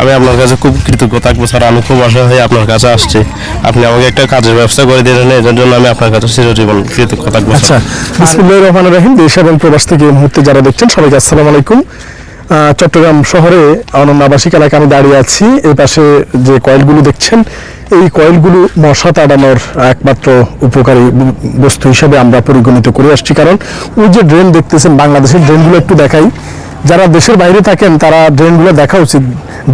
আমি আপনার কাছে খুব কৃতজ্ঞ, থাকব স্যার। আমি খুব আশা হয়ে আপনার কাছে আসছি। আপনি আমাকে একটা কাজের ব্যবস্থা করে দিলেন এর জন্য আমি আপনার কাছে চিরজীবন কৃতজ্ঞ থাকব আচ্ছা স্যার বিসমুল্লাহ রহমান রহিম। দেশ এবং প্রবাস থেকে এই মুহূর্তে যারা দেখছেন, সবাইকে আসসালামু আলাইকুম। চট্টগ্রাম শহরে অনন্য আবাসিক এলাকায় আমি দাঁড়িয়ে আছি। এই পাশে যে কয়েলগুলো দেখছেন, এই কয়েলগুলো মশা তাড়ানোর একমাত্র উপকারী বস্তু হিসেবে আমরা পরিগণিত করে আসছি। কারণ ওই যে ড্রেন দেখতেছেন, বাংলাদেশের ড্রেনগুলো একটু দেখাই। যারা দেশের বাইরে থাকেন, তারা ড্রেনগুলো দেখা উচিত।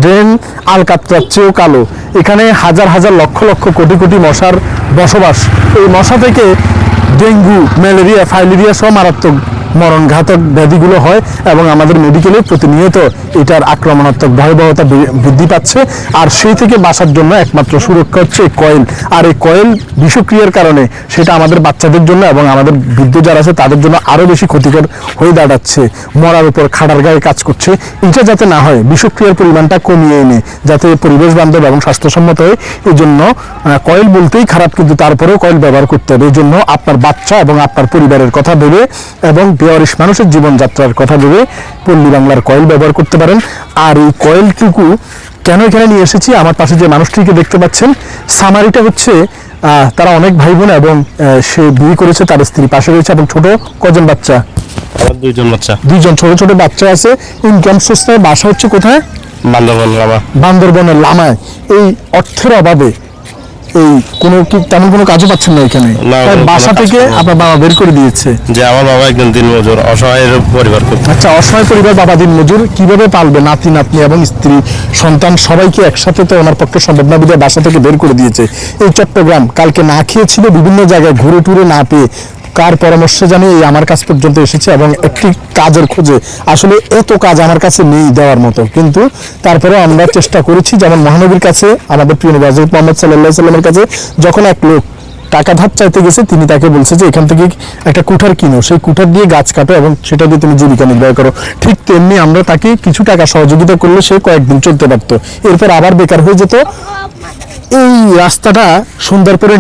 ড্রেন আলকাত্রার চেয়েও কালো। এখানে হাজার হাজার লক্ষ লক্ষ কোটি কোটি মশার বসবাস। এই মশা থেকে ডেঙ্গু, ম্যালেরিয়া, ফাইলেরিয়া সহ মারাত্মক। মরণঘাতক ব্যাধিগুলো হয় এবং আমাদের মেডিকেলে প্রতিনিয়ত এটার আক্রমণাত্মক ভয়াবহতা বৃদ্ধি পাচ্ছে। আর সেই থেকে বাঁচার জন্য একমাত্র সুরক্ষা হচ্ছে কয়েল। আর এই কয়েল বিষক্রিয়ার কারণে সেটা আমাদের বাচ্চাদের জন্য এবং আমাদের বৃদ্ধ যারা আছে তাদের জন্য আরও বেশি ক্ষতিকর হয়ে দাঁড়াচ্ছে। মরার উপর খাড়ার গায়ে কাজ করছে। এটা যাতে না হয়, বিষক্রিয়ার পরিমাণটা কমিয়ে এনে, যাতে পরিবেশ বান্ধব এবং স্বাস্থ্যসম্মত হয় এই জন্য কয়েল বলতেই খারাপ, কিন্তু তারপরেও কয়েল ব্যবহার করতে হবে। এই জন্য আপনার বাচ্চা এবং আপনার পরিবারের কথা ভেবে এবং বেয়ারিশ মানুষের জীবনযাত্রার কথা ভেবে পল্লী বাংলার কয়েল ব্যবহার করতে পারেন। আর এই কয়েলটুকু কেন এখানে নিয়ে এসেছি? আমার পাশে যে মানুষটিকে দেখতে পাচ্ছেন সামারিটা হচ্ছে তারা অনেক ভাই বোন এবং সে বিয়ে করেছে তার স্ত্রী পাশে রয়েছে এবং ছোট কজন বাচ্চা? দুইজন বাচ্চা। দুইজন ছোট ছোট বাচ্চা আছে। ইনকাম সোর্স বাসা হচ্ছে কোথায়? বান্দরবান বান্দরবনের লামায়। এই অর্থের অভাবে এই কোনো কি তেমন কোনো কাজও পাচ্ছেন না এখানে? বাসা থেকে আপনার বাবা বের করে দিয়েছে। যে আমার বাবা একজন অসহায়ের পরিবার আচ্ছা অসহায় পরিবার বাবা দিন মজুর কীভাবে পালবে নাতি নাতনি এবং স্ত্রী সন্তান সবাইকে একসাথে তো ওনার পক্ষে সম্ভব না বিধায় বাসা থেকে বের করে দিয়েছে। এই চট্টগ্রাম কালকে না খেয়েছিল বিভিন্ন জায়গায় ঘুরে টুরে না পেয়ে কার পরামর্শ জানি এই আমার কাছ পর্যন্ত এসেছে এবং একটি কাজের খোঁজে আসলে এত কাজ আমার কাছে নেই দেওয়ার মতো। কিন্তু তারপরে আমরা চেষ্টা করেছি, যেমন মহানবীর কাছে, আমাদের প্রিয় নবী হযরত মোহাম্মদ সাল্লাহ সাল্লামের কাছে যখন এক লোক টাকা ধার চাইতে গেছে, তিনি তাকে বলছে যে এখান থেকে একটা কুঠার কিনো। সেই কুঠার দিয়ে গাছ কাটো এবং সেটা দিয়ে তুমি জীবিকা নির্বাহ করো। ঠিক তেমনি আমরা তাকে কিছু টাকা সহযোগিতা করলে সে কয়েকদিন চলতে পারতো। এরপর আবার বেকার হয়ে যেত। এই রাস্তাটা সন্ধ্যার পরে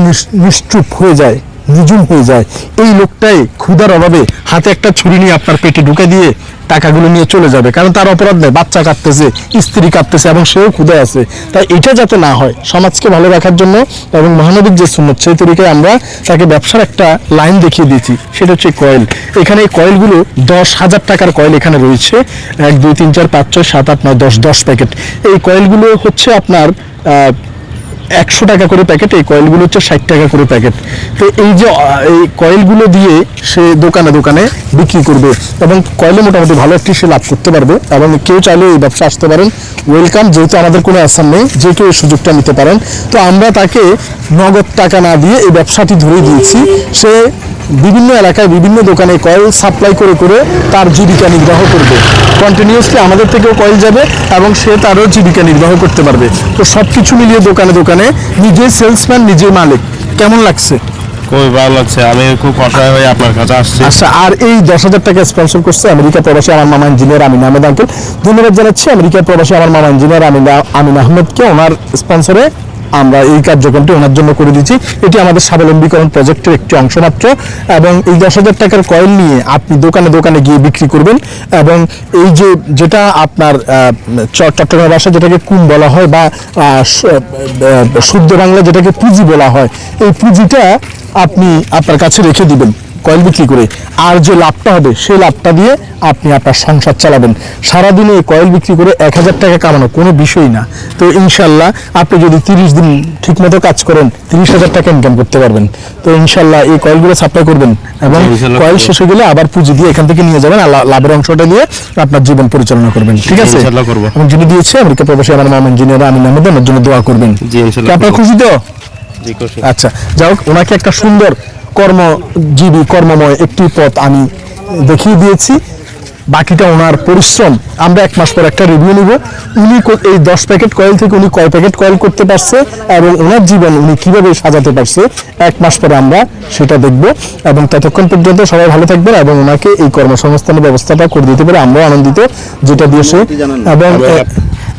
নিশ্চুপ হয়ে যায়। নিঝুম হয়ে যায়। এই লোকটাই ক্ষুধার অভাবে হাতে একটা ছুরি নিয়ে আপনার পেটে ঢুকে দিয়ে টাকাগুলো নিয়ে চলে যাবে। কারণ তার অপরাধ নেই বাচ্চা কাটতেছে স্ত্রী কাটতেছে এবং সেও ক্ষুধায় আছে। তাই এটা যাতে না হয়, সমাজকে ভালো রাখার জন্য এবং মহানবীর যে সুন্নত, সেই তরিকায় আমরা তাকে ব্যবসার একটা লাইন দেখিয়ে দিয়েছি, সেটা হচ্ছে কয়েল। এখানে এই কয়েলগুলো দশ হাজার টাকার কয়েল এখানে রয়েছে। এক, দুই, তিন, চার, পাঁচ, ছয়, সাত, আট, নয়, দশ দশ প্যাকেট। এই কয়েলগুলো হচ্ছে আপনার একশো টাকা করে প্যাকেট এই কয়েলগুলো হচ্ছে ষাট টাকা করে প্যাকেট তো এই যে এই কয়েলগুলো দিয়ে সে দোকানে দোকানে বিক্রি করবে এবং কয়েলে মোটামুটি ভালো একটি সে লাভ করতে পারবে এবং কেউ চাইলে এই ব্যবসা আসতে পারেন। ওয়েলকাম যেহেতু আমাদের কোনো অ্যাসার নেই, যে কেউ এই সুযোগটা নিতে পারেন। তো আমরা তাকে নগদ টাকা না দিয়ে এই ব্যবসাটি ধরে দিয়েছি। সে বিভিন্ন এলাকায় বিভিন্ন দোকানে কয়েল সাপ্লাই করে করে তার জীবিকা নির্বাহ করবে। কন্টিনিউসলি আমাদের থেকেও কয়েল যাবে এবং সে তারও জীবিকা নির্বাহ করতে পারবে। তো সব কিছু মিলিয়ে দোকানে দোকানে নিজে সেলসম্যান নিজে মালিক কেমন লাগছে? খুবই ভালো লাগছে। আমি খুব অসহায় হয়ে আপনার কাছে আসছি। আচ্ছা আর এই দশ হাজার টাকা স্পন্সর করছে আমেরিকা প্রবাসী আমার মামা ইঞ্জিনিয়ার আমিন আহমেদ আঙ্কেল ধন্যবাদ জানাচ্ছি আমেরিকা প্রবাসী আমার মামা ইঞ্জিনিয়ার আমিন আমিন আহমেদকে ওনার স্পন্সরে আমরা এই কার্যক্রমটি ওনার জন্য করে দিচ্ছি এটি আমাদের স্বাবলম্বীকরণ প্রজেক্টের একটি অংশ মাত্র এবং এই দশ হাজার টাকার কয়েন নিয়ে আপনি দোকানে দোকানে গিয়ে বিক্রি করবেন এবং এই যে যেটা আপনার চট্টগ্রামের ভাষা যেটাকে কুম বলা হয় বা শুদ্ধ বাংলা যেটাকে পুঁজি বলা হয়, এই পুঁজিটা আপনি আপনার কাছে রেখে দিবেন। কয়েল বিক্রি করে। আর যে লাভটা হবে সেই লাভটা দিয়ে আপনি আপনার সংসার চালাবেন। সারাদিনে এই কয়েল বিক্রি করে এক হাজার টাকা কামানো কোনো বিষয় না। তো ইনশাল্লাহ আপনি যদি তিরিশ দিন ঠিকমতো কাজ করেন তিরিশ হাজার টাকা ইনকাম করতে পারবেন। তো ইনশাল্লাহ এই কয়েলগুলো সাপ্লাই করবেন এবং কয়েল শেষ হয়ে গেলে আবার পুঁজি দিয়ে এখান থেকে নিয়ে যাবেন আর লাভের অংশটা দিয়ে আপনার জীবন পরিচালনা করবেন। ঠিক আছে? এবং যিনি দিয়েছে আমেরিকা প্রবাসী আমার মাম ইঞ্জিনিয়ার আমি আহমেদ আমার জন্য দোয়া করবেন। আপনার খুশি তো? আচ্ছা যাই হোক ওনাকে একটা সুন্দর কর্মজীবী কর্মময় একটি পথ আমি দেখিয়ে দিয়েছি। বাকিটা ওনার পরিশ্রম। আমরা এক মাস পর একটা রিভিউ নিব। উনি এই দশ প্যাকেট কয়েল থেকে উনি কয় প্যাকেট কয়েল করতে পারছে এবং ওনার জীবন উনি কীভাবে সাজাতে পারছে এক মাস পরে আমরা সেটা দেখব এবং ততক্ষণ পর্যন্ত সবাই ভালো থাকবেন এবং ওনাকে এই কর্মসংস্থানের ব্যবস্থাটা করে দিতে পারে আমরাও আনন্দিত যেটা দিয়ে সে এবং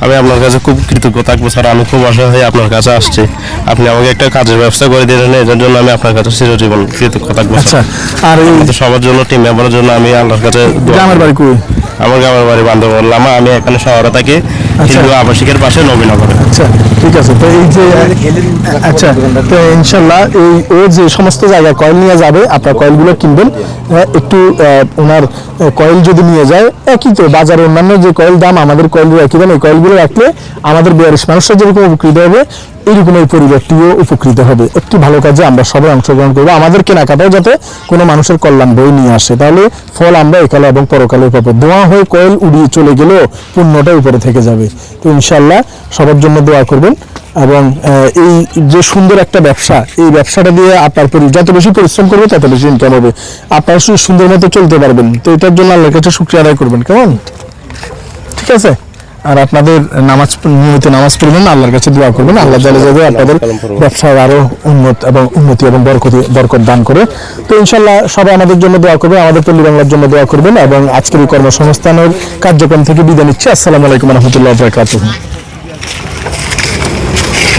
আমি- আপনার কাছে খুব কৃতজ্ঞ থাকব স্যার। আমি খুব আশা হয়ে আপনার কাছে আসছি। আপনি আমাকে একটা কাজের ব্যবস্থা করে দিলেন এটার জন্য আমি আপনার কাছে চিরজীবন কৃতজ্ঞ থাকব আচ্ছা আর সবার জন্য টিম মেম্বারের জন্য আমি আপনার কাছে গ্রামের বাড়ি আমার গ্রামের বাড়ি বান্ধব বললাম আমি এখানে শহরে থাকি হিন্দু আবাসিকের পাশে নবীনগরে। আচ্ছা ঠিক আছে। তো এই যে আচ্ছা তো ইনশাল্লাহ এই ও যে সমস্ত জায়গায় কয়েল নিয়ে যাবে আপনার কয়েলগুলো কিনবেন। একটু আহ, ওনার কয়েল যদি নিয়ে যায় একই তো বাজারে অন্যান্য যে কয়েল দাম আমাদের কয়েলের একই দাম এই কয়েলগুলো রাখলে আমাদের বিয়ারিশ মানুষরা যেরকম উপকৃত হবে এইরকম এই পরিবারটিও উপকৃত হবে। একটি ভালো কাজে আমরা সবাই অংশগ্রহণ করব। আমাদের কেনাকাটাও যাতে কোনো মানুষের কল্যাণ বই নিয়ে আসে। তাহলে ফল আমরা একালে এবং পরকালে পাবো। দোয়া হয়ে কয়েল উড়িয়ে চলে গেলেও পুণ্যটা উপরে থেকে যাবে। তো ইনশাল্লাহ সবার জন্য দোয়া করবেন এবং এই যে সুন্দর একটা ব্যবসা, এই ব্যবসাটা দিয়ে আপনার পরি- যত বেশি পরিশ্রম করবে তত বেশি ইনকাম হবে। আপনার সুন্দর মতো চলতে পারবেন। তো এটার জন্য আল্লাহর কাছে শুক্রিয়া আদায় করবেন। কেমন? ঠিক আছে? আর আপনাদের নামাজ নিয়মিত নামাজ পড়বেন আল্লাহর কাছে দোয়া করবেন আল্লাহ জালে যাবে আপনাদের ব্যবসায় আরও উন্নত এবং উন্নতি এবং বরকতি বরকত দান করে। তো ইনশাল্লাহ সবাই আমাদের জন্য দোয়া করবেন আমাদের পল্লী বাংলার জন্য দোয়া করবেন এবং আজকের এই কর্মসংস্থানের কার্যক্রম থেকে বিদায় নিচ্ছি। আসসালামু আলাইকুম রহমতুল্লাহ বরকাতুহ।